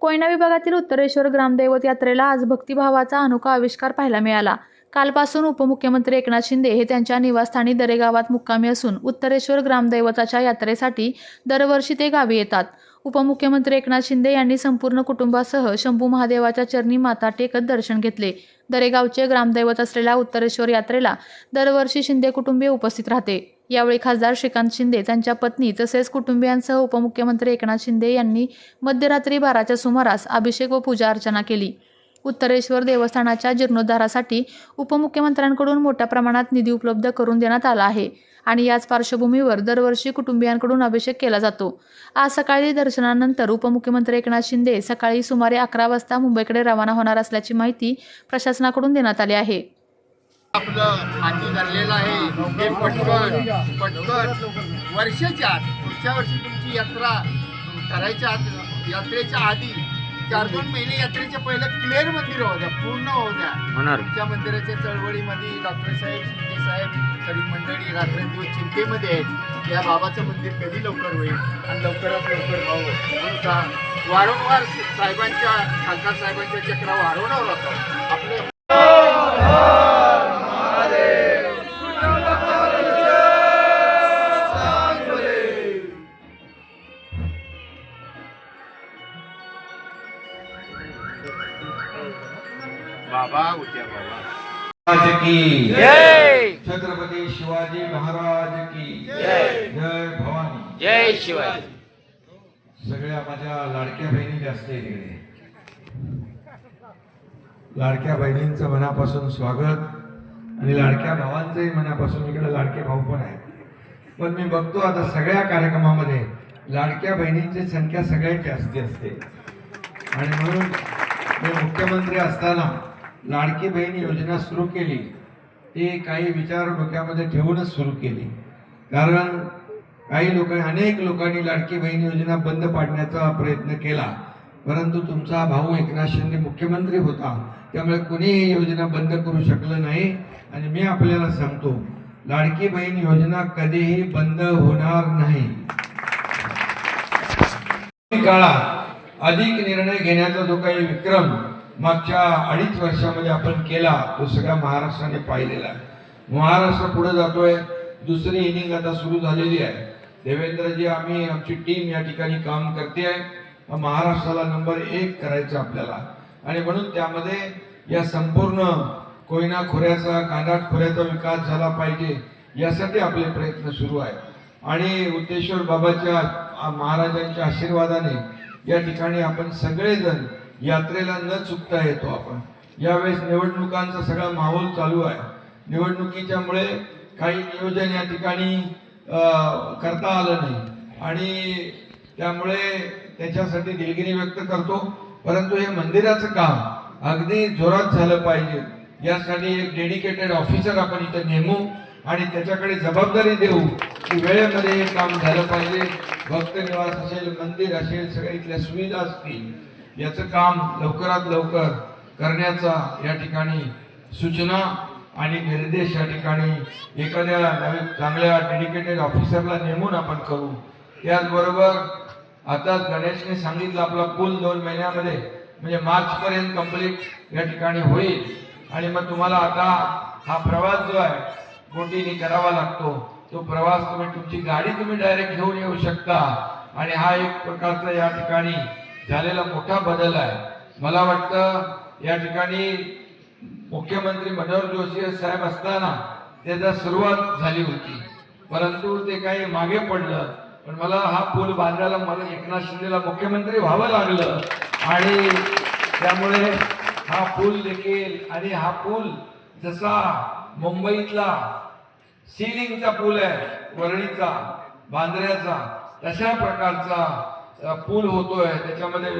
कोयना विभागातील उत्तरेश्वर ग्रामदैवत यात्रेला आज भक्तिभावाचा अनोखा आविष्कार पाहायला मिळाला. कालपासून उपमुख्यमंत्री एकनाथ शिंदे हे त्यांच्या निवासस्थानी दरेगावात मुक्कामी असून उत्तरेश्वर ग्रामदैवताच्या यात्रेसाठी दरवर्षी ते गावी येतात. उपमुख्यमंत्री एकनाथ शिंदे यांनी संपूर्ण कुटुंबासह शंभू महादेवाच्या चरणी माता टेकत दर्शन घेतले. दरेगावचे ग्रामदैवत असलेल्या उत्तरेश्वर यात्रेला दरवर्षी शिंदे कुटुंबीय उपस्थित राहते. यावेळी खासदार श्रीकांत शिंदे त्यांच्या पत्नी तसेच कुटुंबियांसह उपमुख्यमंत्री एकनाथ शिंदे यांनी मध्यरात्री बाराच्या सुमारास अभिषेक व पूजा अर्चना केली. उत्तरेश्वर देवस्थानाच्या जीर्णोद्धारासाठी उपमुख्यमंत्र्यांकडून मोठ्या प्रमाणात निधी उपलब्ध करून देण्यात आला आहे आणि याच पार्श्वभूमीवर दरवर्षी कुटुंबियांकडून अभिषेक केला जातो. आज सकाळी दर्शनानंतर उपमुख्यमंत्री एकनाथ शिंदे सकाळी सुमारे अकरा वाजता मुंबईकडे रवाना होणार असल्याची माहिती प्रशासनाकडून देण्यात आली आहे. आपलं हाती धरलेलं आहे. हे पटकन पटकन. वर्षाच्या आत पुढच्या वर्षी तुमची यात्रा करायच्या आत यात्रेच्या आधी चार दोन महिने यात्रेच्या पहिलं क्लिअर मंदिर होऊ द्या पूर्ण होणार. तुमच्या मंदिराच्या चळवळीमध्ये डॉक्टर साहेब शिंदे साहेब सगळी मंडळी रात्रंदिवस चिंतेमध्ये आहेत. या बाबाचं मंदिर कधी लवकर होईल आणि लवकरात लवकर म्हणून सा- वारंवार साहेबांच्या खासदार साहेबांच्या चक्रा वाढवणार होतं. आपले बाबा उद्या बाबा. की छत्रपती शिवाजी महाराज की जय. भवानी. जय शिवाजी. सगळ्या माझ्या लाडक्या बहिणी जास्त तिकडे लाडक्या बहिणींचं मनापासून स्वागत आणि लाडक्या भावांचंही मनापासून इकडे लाडके भाऊ पण आहेत. पण मी बघतो आता सगळ्या कार्यक्रमामध्ये लाडक्या बहिणींची संख्या सगळ्यात जास्ती असते. आणि म्हणून मी मुख्यमंत्री असताना लाडकी बहीण योजना सुरू केली. ते काही विचार डोक्यामध्ये ठेवूनच सुरू केली. कारण काही लोक अनेक लोकांनी लाडकी बहीण योजना बंद पाडण्याचा प्रयत्न केला. परंतु तुमचा भाऊ एकनाथ शिंदे मुख्यमंत्री होता. त्यामुळे कोणीही योजना बंद करू शकलं नाही. आणि मी आपल्याला सांगतो लाडकी बहीण योजना कधीही बंद होणार नाही. काळात अधिक निर्णय घेण्याचा जो काही विक्रम मागच्या अडीच वर्षामध्ये आपण केला तो सगळ्या महाराष्ट्राने पाहिलेला आहे. महाराष्ट्र पुढे जातोय दुसरी इनिंग आता सुरू झालेली आहे. देवेंद्रजी आम्ही आमची टीम या ठिकाणी काम करते आहे महाराष्ट्राला नंबर एक करायचं आपल्याला. आणि म्हणून त्यामध्ये या संपूर्ण कोयना खोऱ्याचा कानाट खोऱ्याचा विकास झाला पाहिजे यासाठी आपले प्रयत्न सुरू आहेत. आणि उद्देश्वर बाबाच्या महाराजांच्या आशीर्वादाने या ठिकाणी आपण सगळेजण यात्रेला न चुकता येतो आपण. यावेळेस निवडणुकांचा सगळा माहोल चालू आहे. निवडणुकीच्यामुळे काही नियोजन या ठिकाणी करता आलं नाही. आणि त्यामुळे त्याच्यासाठी दिलगिरी व्यक्त करतो. परंतु हे मंदिराचं काम अगदी जोरात झालं पाहिजे. यासाठी एक डेडिकेटेड ऑफिसर आपण इथं नेमू आणि त्याच्याकडे जबाबदारी देऊ की वेळेमध्ये हे काम झालं पाहिजे. भक्त निवास असेल मंदिर असेल सगळ्या इथल्या सुविधा असतील. याचं काम लवकरात लवकर करण्याचा या ठिकाणी सूचना आणि निर्देश या ठिकाणी एखाद्या नवीन चांगल्या डेडिकेटेड ऑफिसरला नेमून आपण करू. त्याचबरोबर आता गणेशने सांगितलं आपला पूल दोन महिन्यामध्ये म्हणजे मार्चपर्यंत कंप्लीट कंप्लीट या ठिकाणी होईल. आणि मग तुम्हाला आता हा प्रवास जो आहे बोटीने करावा लागतो तो प्रवास तुम्ही तुमची गाडी तुम्ही डायरेक्ट घेऊन येऊ शकता. आणि हा एक प्रकारचा या ठिकाणी झालेला मोठा बदल आहे. मला वाटतं या ठिकाणी मुख्यमंत्री मनोहर जोशी साहेब असताना त्याचा सुरुवात झाली होती. परंतु ते काही मागे पडलं. पण मला हा पूल बांधायला मला एकनाथ शिंदेला मुख्यमंत्री व्हावं लागलं. आणि त्यामुळे हा पूल देखील आणि हा पूल जसा मुंबईतला सिलिंगचा पूल आहे वरळीचा बांद्र्याचा तशा प्रकारचा पूल होतोय त्याच्यामध्ये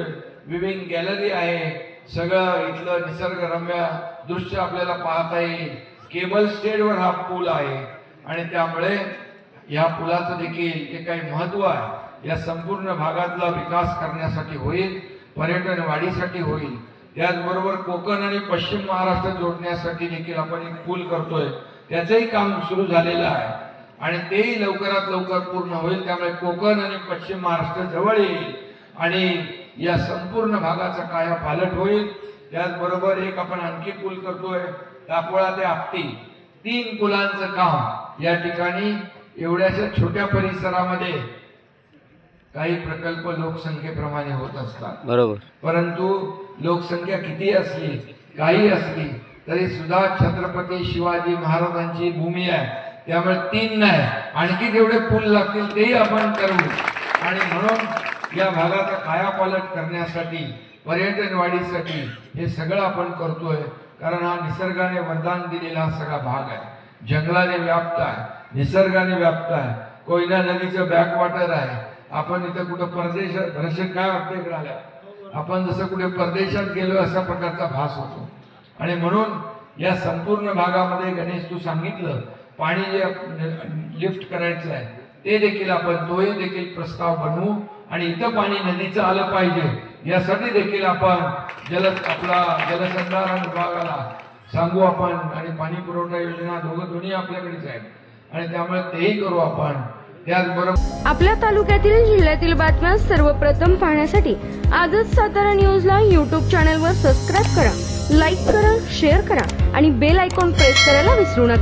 विविंग गॅलरी आहे सगळं इथलं निसर्गरम्य दृश्य आपल्याला पाहता येईल. केबल स्टेडवर हा पूल आहे आणि त्यामुळे या पुलाचं देखील जे काही महत्त्व आहे या संपूर्ण भागातला विकास करण्यासाठी होईल पर्यटन वाढीसाठी होईल. त्याचबरोबर कोकण आणि पश्चिम महाराष्ट्र जोडण्यासाठी देखील आपण एक पूल करतोय. त्याचंही काम सुरू झालेलं आहे. आणि तेही लवकरात लवकर पूर्ण होईल. त्यामुळे कोकण आणि पश्चिम महाराष्ट्र जवळ येईल. आणि या संपूर्ण भागाचा काया पालट होईल. त्याचबरोबर एक आपण आणखी पूल करतोय. टापोळा ते आपटी. तीन पुलांचं काम या ठिकाणी एवढ्याशा छोट्या परिसरामध्ये काही प्रकल्प लोकसंख्येप्रमाणे होत असतात. बरोबर. परंतु लोकसंख्या किती असली काही असली तरी सुद्धा छत्रपती शिवाजी महाराजांची भूमी आहे. त्यामुळे तीन नाही आणखी जेवढे पूल लागतील तेही आपण करू. आणि म्हणून या भागाचा कायापालट करण्यासाठी पर्यटन वाढीसाठी हे सगळं आपण करतोय कारण हा निसर्गाने वरदान दिलेला सगळा भाग आहे. जंगलाने व्याप्त आहे निसर्गाने व्याप्त आहे. कोयना नदीचं बॅकवॉटर आहे. आपण इथं कुठं परदेशात रशियन काय वाटतं इकडे आल्या आपण जसं कुठे परदेशात गेलो अशा प्रकारचा भास होतो. आणि म्हणून या संपूर्ण भागामध्ये गणेश तू सांगितलं पाणी जे लिफ्ट करायचं आहे ते देखील आपण तोही देखील प्रस्ताव बनवू आणि इथं पाणी नदीचं आलं पाहिजे. यासाठी देखील आपण जल आपला जलसंधारण विभागाला सांगू आपण आणि पाणी पुरवठा योजना दोघं दोन्ही आपल्याकडेच आहेत. आणि त्यामुळे तेही करू आपण. त्याचबरोबर आपल्या तालुक्यातील जिल्ह्यातील बातम्या सर्वप्रथम पाहण्यासाठी आजच सातारा न्यूजला यूट्यूब चॅनलवर सबस्क्राईब करा लाईक करा शेअर करा आणि बेल आयकॉन प्रेस करायला विसरू नका.